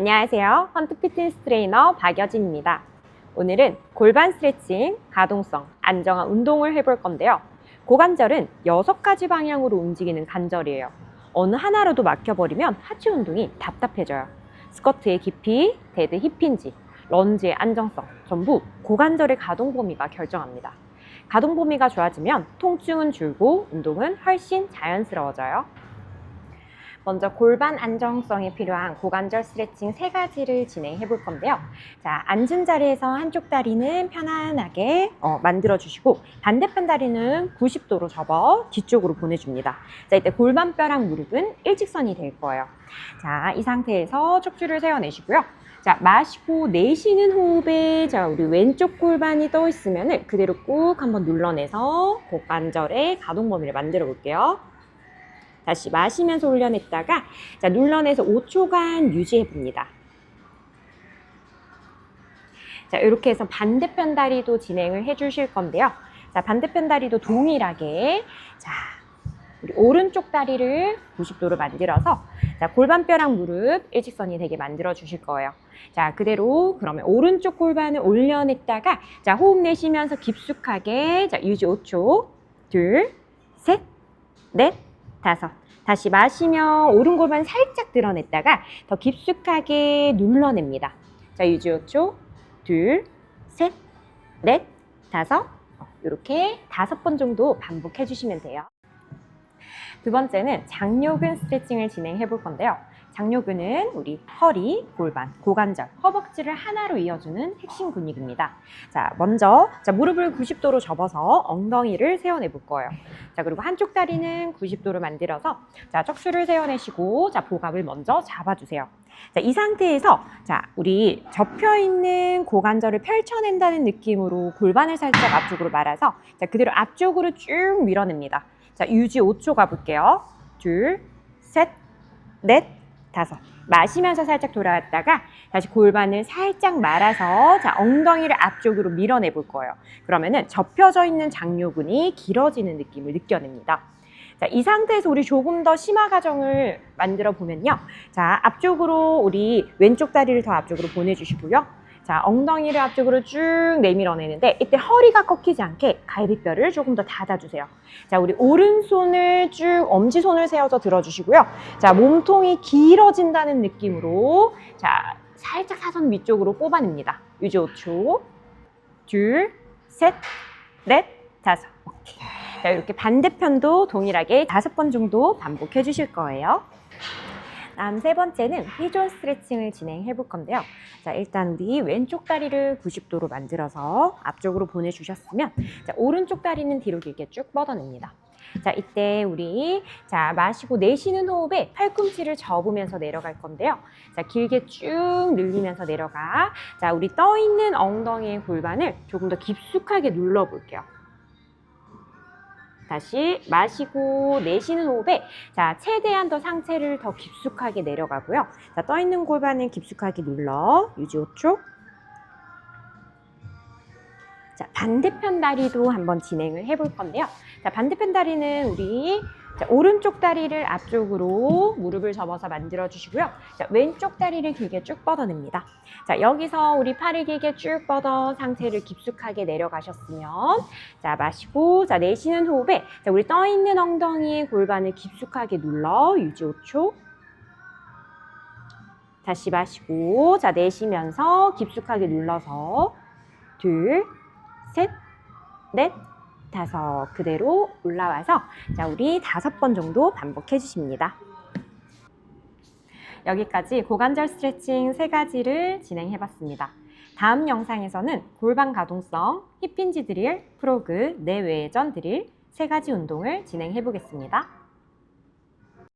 안녕하세요. 헌트 피트니스 트레이너 박여진입니다. 오늘은 골반 스트레칭, 가동성, 안정한 운동을 해볼 건데요. 고관절은 여섯 가지 방향으로 움직이는 관절이에요. 어느 하나로도 막혀버리면 하체 운동이 답답해져요. 스쿼트의 깊이, 데드 힙힌지, 런지의 안정성, 전부 고관절의 가동 범위가 결정합니다. 가동 범위가 좋아지면 통증은 줄고 운동은 훨씬 자연스러워져요. 먼저 골반 안정성이 필요한 고관절 스트레칭 세 가지를 진행해 볼 건데요. 자, 앉은 자리에서 한쪽 다리는 편안하게 어, 만들어 주시고 반대편 다리는 90도로 접어 뒤쪽으로 보내줍니다. 자, 이때 골반뼈랑 무릎은 일직선이 될 거예요. 자, 이 상태에서 척추를 세워내시고요. 자, 마시고 내쉬는 호흡에 자, 우리 왼쪽 골반이 떠 있으면 그대로 꾹 한번 눌러내서 고관절의 가동 범위를 만들어 볼게요. 다시 마시면서 올려냈다가 자, 눌러내서 5초간 유지해 봅니다. 자, 이렇게 해서 반대편 다리도 진행을 해 주실 건데요. 자, 반대편 다리도 동일하게 자, 우리 오른쪽 다리를 90도로 만들어서 자, 골반뼈랑 무릎 일직선이 되게 만들어 주실 거예요. 자, 그대로 그러면 오른쪽 골반을 올려냈다가 자, 호흡 내쉬면서 깊숙하게 자, 유지 5초. 둘, 셋, 넷, 다섯. 다시 마시며 오른 골반 살짝 드러냈다가 더 깊숙하게 눌러냅니다. 자, 유지 5초. 둘, 셋, 넷, 다섯. 이렇게 다섯 번 정도 반복해 주시면 돼요. 두 번째는 장요근 스트레칭을 진행해 볼 건데요. 장요근은 우리 허리, 골반, 고관절, 허벅지를 하나로 이어주는 핵심 근육입니다. 자, 먼저 자, 무릎을 90도로 접어서 엉덩이를 세워내 볼 거예요. 자, 그리고 한쪽 다리는 90도로 만들어서 자, 척추를 세워내시고 자, 복압을 먼저 잡아주세요. 자, 이 상태에서 자, 우리 접혀 있는 고관절을 펼쳐낸다는 느낌으로 골반을 살짝 앞쪽으로 말아서 자, 그대로 앞쪽으로 쭉 밀어냅니다. 자, 유지 5초 가볼게요. 둘, 셋, 넷, 다섯. 마시면서 살짝 돌아왔다가 다시 골반을 살짝 말아서 자, 엉덩이를 앞쪽으로 밀어내 볼 거예요. 그러면은 접혀져 있는 장요근이 길어지는 느낌을 느껴냅니다. 자, 이 상태에서 우리 조금 더 심화 과정을 만들어 보면요. 자, 앞쪽으로 우리 왼쪽 다리를 더 앞쪽으로 보내주시고요. 자, 엉덩이를 앞쪽으로 쭉 내밀어내는데 이때 허리가 꺾이지 않게 갈비뼈를 조금 더 닫아주세요. 자, 우리 오른손을 쭉 엄지손을 세워서 들어주시고요. 자, 몸통이 길어진다는 느낌으로 자, 살짝 사선 위쪽으로 뽑아냅니다. 유지 5초. 둘, 셋, 넷, 다섯. 자, 이렇게 반대편도 동일하게 다섯 번 정도 반복해 주실 거예요. 다음 세 번째는 회전 스트레칭을 진행해 볼 건데요. 자, 일단 우리 왼쪽 다리를 90도로 만들어서 앞쪽으로 보내주셨으면, 자, 오른쪽 다리는 뒤로 길게 쭉 뻗어냅니다. 자, 이때 우리, 자, 마시고 내쉬는 호흡에 팔꿈치를 접으면서 내려갈 건데요. 자, 길게 쭉 늘리면서 내려가. 자, 우리 떠 있는 엉덩이의 골반을 조금 더 깊숙하게 눌러 볼게요. 다시 마시고 내쉬는 호흡에 자 최대한 더 상체를 더 깊숙하게 내려가고요. 자 떠 있는 골반을 깊숙하게 눌러 유지 5초. 자 반대편 다리도 한번 진행을 해볼 건데요. 자 반대편 다리는 우리 자, 오른쪽 다리를 앞쪽으로 무릎을 접어서 만들어 주시고요. 자, 왼쪽 다리를 길게 쭉 뻗어냅니다. 자, 여기서 우리 팔을 길게 쭉 뻗어 상체를 깊숙하게 내려가셨으면 자, 마시고 자, 내쉬는 호흡에 자, 우리 떠 있는 엉덩이의 골반을 깊숙하게 눌러 유지 5초. 다시 마시고 자, 내쉬면서 깊숙하게 눌러서 둘, 셋, 넷, 다섯 그대로 올라와서 자 우리 다섯 번 정도 반복해 주십니다. 여기까지 고관절 스트레칭 세 가지를 진행해 봤습니다. 다음 영상에서는 골반 가동성, 힙힌지 드릴, 프로그, 내외전 드릴 세 가지 운동을 진행해 보겠습니다.